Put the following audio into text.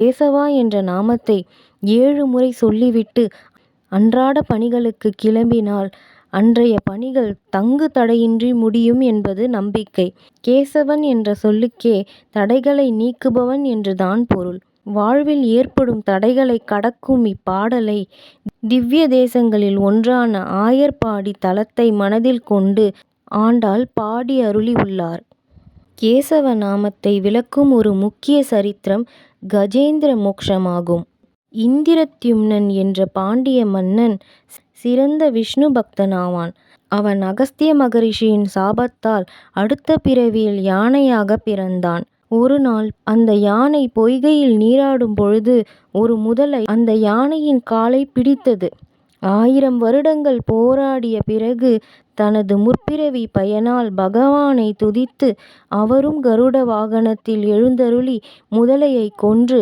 கேசவா என்ற நாமத்தை ஏழு முறை சொல்லிவிட்டு அன்றாட பணிகளுக்கு கிளம்பினால் அன்றைய பணிகள் தங்கு தடையின்றி முடியும் என்பது நம்பிக்கை. கேசவன் என்ற சொல்லுக்கே தடைகளை நீக்குபவன் என்று தான் பொருள். வாழ்வில் ஏற்படும் தடைகளை கடக்கும் இப்பாடலை திவ்ய தேசங்களில் ஒன்றான ஆயர்பாடி தலத்தை மனதில் கொண்டு ஆண்டாள் பாடி அருளி உள்ளார். கேசவ நாமத்தை விளக்கும் ஒரு முக்கிய சரித்திரம் கஜேந்திர மோக்ஷமாகும். இந்திரத்யும்னன் என்ற பாண்டிய மன்னன் சிறந்த விஷ்ணு பக்தனாவான். அவன் அகஸ்திய மகரிஷியின் சாபத்தால் அடுத்த பிறவியில் யானையாகப் பிறந்தான். ஒரு நாள் அந்த யானை பொய்கையில் நீராடும் பொழுது ஒரு முதலை அந்த யானையின் காலை பிடித்தது. ஆயிரம் வருடங்கள் போராடிய பிறகு தனது முற்பிறவி பயனால் பகவானை துதித்து அவரும் கருட வாகனத்தில் எழுந்தருளி முதலையைக் கொன்று